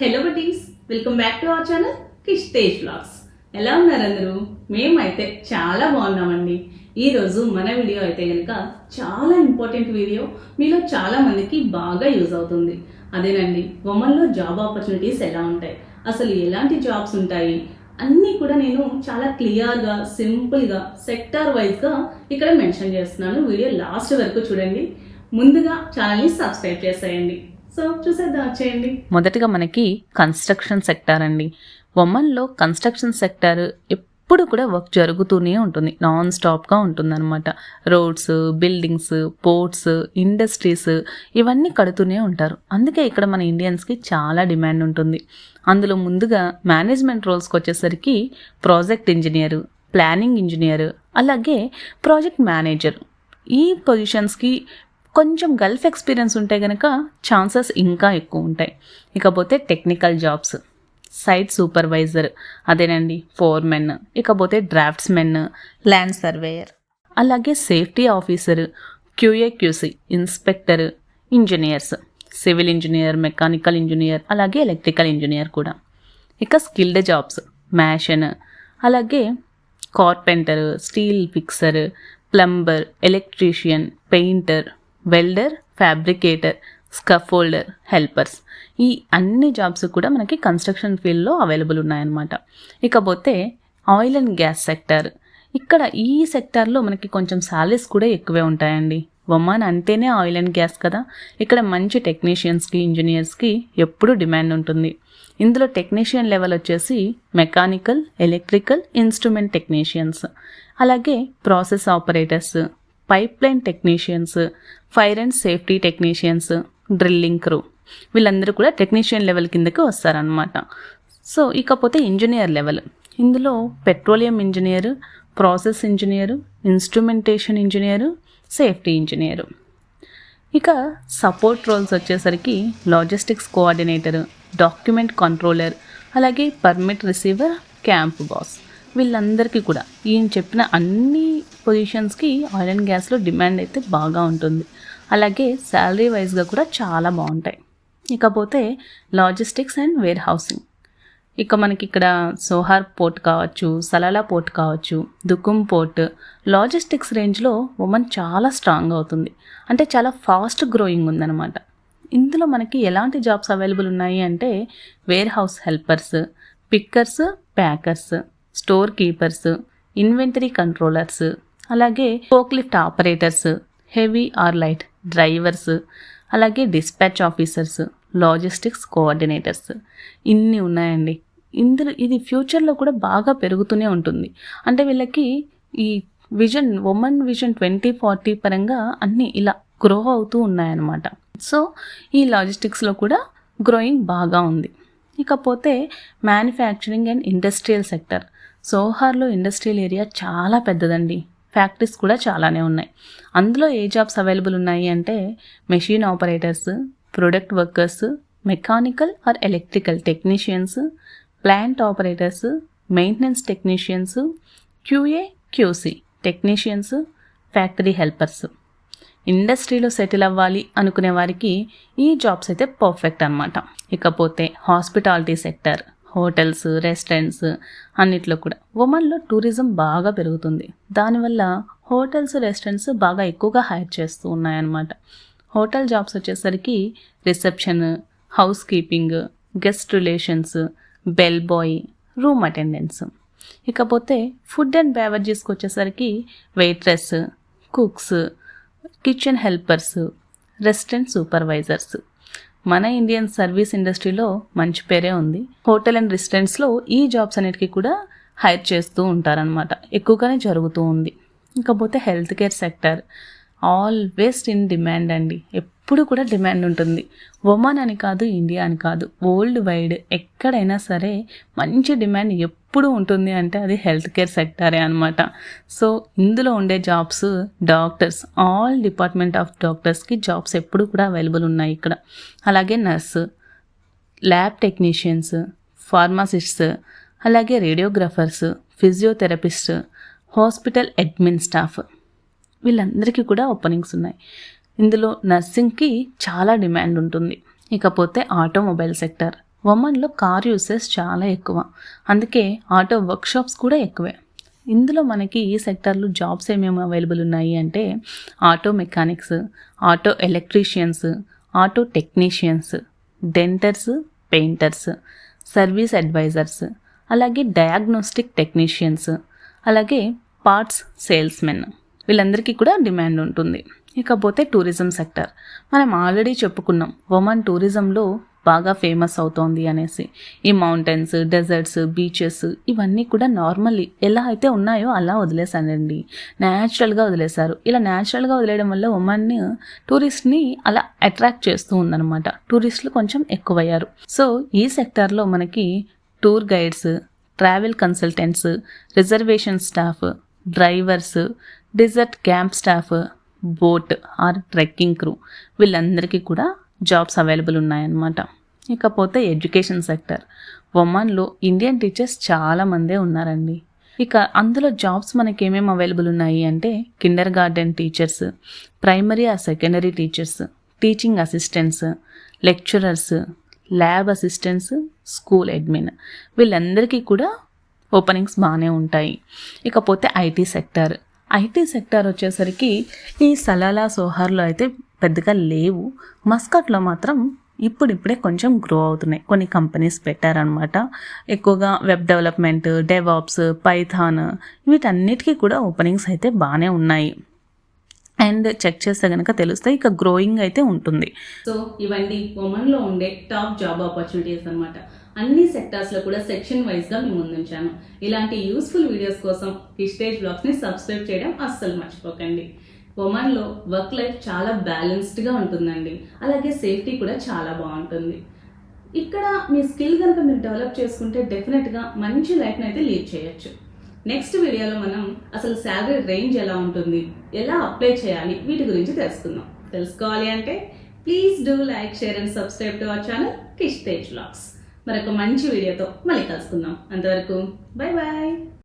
Hello buddies welcome back to our channel Kish Tej vlogs ఎలా ఉన్నారు అందరూ? మేమైతే చాలా బాగున్నామండి. ఈ రోజు మన వీడియో అయితే కనుక చాలా ఇంపార్టెంట్ వీడియో మీలో చాలా మందికి బాగా యూజ్ అవుతుంది. అదేనండి ఉమెన్లో జాబ్ ఆపర్చునిటీస్ ఎలా ఉంటాయి? అసలు ఎలాంటి జాబ్స్ ఉంటాయి? అన్నీ కూడా నేను చాలా క్లియర్గా సింపుల్గా సెక్టార్ వైజ్గా ఇక్కడ మెన్షన్ చేస్తున్నాను. వీడియో లాస్ట్ వరకు చూడండి. ముందుగా ఛానల్ని సబ్స్క్రైబ్ చేసేయండి. సో చూసేద్దాం వచ్చేయండి. మొదటగా మనకి కన్స్ట్రక్షన్ సెక్టార్ అండి. ఒమన్లో కన్స్ట్రక్షన్ సెక్టార్ ఎప్పుడు కూడా వర్క్ జరుగుతూనే ఉంటుంది. నాన్ స్టాప్గా ఉంటుందన్నమాట. రోడ్స్ బిల్డింగ్స్ పోర్ట్స్ ఇండస్ట్రీస్ ఇవన్నీ కడుతూనే ఉంటారు. అందుకే ఇక్కడ మన ఇండియన్స్కి చాలా డిమాండ్ ఉంటుంది. అందులో ముందుగా మేనేజ్మెంట్ రోల్స్కి వచ్చేసరికి ప్రాజెక్ట్ ఇంజనీర్ ప్లానింగ్ ఇంజనీర్ అలాగే ప్రాజెక్ట్ మేనేజర్ ఈ పొజిషన్స్కి కొంచెం గల్ఫ్ ఎక్స్పీరియన్స్ ఉంటే కనుక ఛాన్సెస్ ఇంకా ఎక్కువ ఉంటాయి. ఇకపోతే టెక్నికల్ జాబ్స్ సైట్ సూపర్వైజర్ అదేనండి ఫోర్మెన్ ఇకపోతే డ్రాఫ్ట్స్మెన్ ల్యాండ్ సర్వేయర్ అలాగే safety officer QA QC inspector engineers civil engineer mechanical engineer అలాగే ఎలక్ట్రికల్ ఇంజనీర్ కూడా. ఇక స్కిల్డ్ జాబ్స్ మ్యాషన్ అలాగే carpenter steel fixer plumber electrician painter welder fabricator scaffolder helpers. ఈ అన్ని jobs కూడా మనకి కన్స్ట్రక్షన్ ఫీల్డ్లో అవైలబుల్ ఉన్నాయన్నమాట. ఇకపోతే ఆయిల్ అండ్ గ్యాస్ సెక్టర్. ఇక్కడ ఈ సెక్టార్లో మనకి కొంచెం సాలరీస్ కూడా ఎక్కువే ఉంటాయండి. ఒమాన్ అంటేనే ఆయిల్ అండ్ గ్యాస్ కదా. ఇక్కడ మంచి టెక్నీషియన్స్కి ఇంజనీర్స్కి ఎప్పుడూ డిమాండ్ ఉంటుంది. ఇందులో టెక్నీషియన్ లెవెల్ వచ్చేసి మెకానికల్ ఎలక్ట్రికల్ ఇన్స్ట్రుమెంట్ టెక్నీషియన్స్. అలాగే process operators pipeline technicians fire and safety technicians drilling crew వీళ్ళందరూ కూడా టెక్నీషియన్ లెవెల్ కిందకి వస్తారనమాట సో ఇకపోతే ఇంజనీర్ లెవెల్. ఇందులో petroleum engineer process engineer instrumentation engineer safety engineer. ఇక సపోర్ట్ రోల్స్ వచ్చేసరికి లాజిస్టిక్స్ కోఆర్డినేటర్ డాక్యుమెంట్ కంట్రోలర్ అలాగే పర్మిట్ రిసీవర్ క్యాంప్ బాస్ వీళ్ళందరికీ కూడా ఈయన చెప్పిన అన్ని పొజిషన్స్కి ఆయిల్ అండ్ గ్యాస్లో డిమాండ్ అయితే బాగా ఉంటుంది. అలాగే శాలరీ వైజ్గా కూడా చాలా బాగుంటాయి. ఇకపోతే లాజిస్టిక్స్ అండ్ వేర్ హౌసింగ్. ఇక మనకి ఇక్కడ సోహార్ పోర్ట్ కావచ్చు సలాలా పోర్ట్ కావచ్చు దుకుమ్ పోర్ట్ లాజిస్టిక్స్ రేంజ్లో ఉమెన్ చాలా స్ట్రాంగ్ అవుతుంది. అంటే చాలా ఫాస్ట్ గ్రోయింగ్ ఉందన్నమాట. ఇందులో మనకి ఎలాంటి జాబ్స్ అవైలబుల్ ఉన్నాయి అంటే warehouse helpers pickers packers storekeepers inventory controllers అలాగే forklift operators heavy or light drivers అలాగే డిస్పాచ్ ఆఫీసర్స్ లాజిస్టిక్స్ కోఆర్డినేటర్స్. ఇన్ని ఉన్నాయండి. ఇందులో ఇది ఫ్యూచర్లో కూడా బాగా పెరుగుతూనే ఉంటుంది. అంటే వీళ్ళకి ఈ vision Oman vision twenty forty పరంగా అన్నీ ఇలా గ్రో అవుతూ ఉన్నాయన్నమాట. సో ఈ లాజిస్టిక్స్లో కూడా గ్రోయింగ్ బాగా ఉంది. ఇకపోతే మ్యానుఫ్యాక్చరింగ్ అండ్ ఇండస్ట్రియల్ సెక్టర్. సోహార్లో ఇండస్ట్రియల్ ఏరియా చాలా పెద్దదండి. ఫ్యాక్టరీస్ కూడా చాలానే ఉన్నాయి. అందులో ఏ జాబ్స్ అవైలబుల్ ఉన్నాయి అంటే machine operators product workers mechanical or electrical technicians plant operators maintenance technicians QA QC technicians factory helpers. ఇండస్ట్రీలో సెటిల్ అవ్వాలి అనుకునే వారికి ఈ జాబ్స్ అయితే పర్ఫెక్ట్ అనమాట ఇకపోతే హాస్పిటాలిటీ సెక్టర్ హోటల్స్ రెస్టారెంట్స్ అన్నిట్లో కూడా. ఉమెన్లో టూరిజం బాగా పెరుగుతుంది. దానివల్ల హోటల్స్ రెస్టారెంట్స్ బాగా ఎక్కువగా హైర్ చేస్తూ ఉన్నాయన్నమాట. హోటల్ జాబ్స్ వచ్చేసరికి reception housekeeping guest relations bellboy room attendance. ఇకపోతే ఫుడ్ అండ్ బేవర్జెస్కి వచ్చేసరికి waitress cooks kitchen helpers restaurant supervisors. మన ఇండియన్ సర్వీస్ ఇండస్ట్రీలో మంచి పేరే ఉంది. హోటల్ అండ్ రెస్టారెంట్స్లో ఈ జాబ్స్ అన్నిటికీ కూడా హైర్ చేస్తూ ఉంటారనమాట ఎక్కువగానే జరుగుతూ ఉంది. ఇకపోతే health care sector always in demand అండి. ఎప్పుడు కూడా డిమాండ్ ఉంటుంది. ఒమాన్ అని కాదు ఇండియా అని కాదు వరల్డ్ వైడ్ ఎక్కడైనా సరే మంచి డిమాండ్ ఎప్పుడు ఎప్పుడు ఉంటుంది అంటే అది హెల్త్ కేర్ సెక్టరే అనమాట సో ఇందులో ఉండే jobs doctors all department of డాక్టర్స్కి జాబ్స్ ఎప్పుడు కూడా అవైలబుల్ ఉన్నాయి ఇక్కడ. అలాగే నర్సు ల్యాబ్ టెక్నీషియన్స్ ఫార్మాసిస్ట్స్ అలాగే radiographers physiotherapist hospital admin staff వీళ్ళందరికీ కూడా ఓపెనింగ్స్ ఉన్నాయి. ఇందులో నర్సింగ్కి చాలా డిమాండ్ ఉంటుంది. ఇకపోతే ఆటోమొబైల్ సెక్టర్ ఉమెన్లో కార్ యూసెస్ చాలా ఎక్కువ. అందుకే ఆటో వర్క్షాప్స్ కూడా ఎక్కువే. ఇందులో మనకి ఈ సెక్టర్లో జాబ్స్ ఏమేమి అవైలబుల్ ఉన్నాయి అంటే auto mechanics auto electricians auto technicians denters painters service advisers అలాగే డయాగ్నోస్టిక్ టెక్నీషియన్స్ అలాగే పార్ట్స్ సేల్స్మెన్ వీళ్ళందరికీ కూడా డిమాండ్ ఉంటుంది. ఇకపోతే టూరిజం సెక్టర్ మనం ఆల్రెడీ చెప్పుకున్నాం ఒమన్ టూరిజంలో బాగా ఫేమస్ అవుతోంది అనేసి. ఈ మౌంటైన్స్ డెజర్ట్స్ బీచెస్ ఇవన్నీ కూడా నార్మల్లీ ఎలా అయితే ఉన్నాయో అలా వదిలేసానండి న్యాచురల్గా వదిలేశారు. ఇలా న్యాచురల్గా వదిలేయడం వల్ల ఒమన్ని టూరిస్ట్ని అలా అట్రాక్ట్ చేస్తూ ఉందన్నమాట. టూరిస్టులు కొంచెం ఎక్కువయ్యారు. సో ఈ సెక్టార్లో మనకి tour guides travel consultants reservation staff drivers desert camp staff boat or trekking crew వీళ్ళందరికీ కూడా జాబ్స్ అవైలబుల్ ఉన్నాయన్నమాట. ఇకపోతే ఎడ్యుకేషన్ సెక్టర్. ఒమాన్లో ఇండియన్ టీచర్స్ చాలా మందే ఉన్నారండి. ఇక అందులో జాబ్స్ మనకి ఏమేమి అవైలబుల్ ఉన్నాయి అంటే కిండర్ గార్డెన్ టీచర్స్ ప్రైమరీ ఆ secondary teachers teaching assistants lecturers lab assistants school admin. వీళ్ళందరికీ కూడా ఓపెనింగ్స్ బాగానే ఉంటాయి. ఇకపోతే ఐటీ సెక్టార్. ఐటీ సెక్టార్ వచ్చేసరికి ఈ సలాలా సోహార్లో అయితే పెద్దగా లేవు. మస్కట్లో మాత్రం ఇప్పుడిప్పుడే కొంచెం గ్రో అవుతున్నాయి. కొన్ని కంపెనీస్ పెట్టారనమాట ఎక్కువగా వెబ్ డెవలప్మెంట్ డెవాప్స్ పైథాన్ వీటన్నిటికీ కూడా ఓపెనింగ్స్ అయితే బాగానే ఉన్నాయి. అండ్ చెక్ చేస్తే కనుక తెలుస్తే ఇక గ్రోయింగ్ అయితే ఉంటుంది. సో ఇవన్నీ ఉమెన్లో ఉండే టాప్ జాబ్ ఆపర్చునిటీస్ అనమాట అన్ని సెక్టార్స్లో కూడా సెక్షన్ వైజ్గా మేము ముందుంచాను. ఇలాంటి యూస్ఫుల్ వీడియోస్ కోసం హిస్టేజ్ బ్లాగ్స్ని సబ్స్క్రైబ్ చేయడం అస్సలు మర్చిపోకండి. ఉమెన్లో వర్క్ లైఫ్ చాలా బ్యాలెన్స్డ్గా ఉంటుందండి. అలాగే సేఫ్టీ కూడా చాలా బాగుంటుంది. ఇక్కడ మీ స్కిల్ కనుక మీరు డెవలప్ చేసుకుంటే డెఫినెట్గా మంచి లైఫ్ అయితే లీడ్ చేయొచ్చు. నెక్స్ట్ వీడియోలో మనం అసలు శాలరీ రేంజ్ ఎలా ఉంటుంది ఎలా అప్లై చేయాలి వీటి గురించి తెలుసుకుందాం. తెలుసుకోవాలి అంటే please do like share and subscribe to our channel Kish Tej vlogs. మరొక మంచి వీడియోతో మళ్ళీ కలుసుకుందాం. అంతవరకు బై బాయ్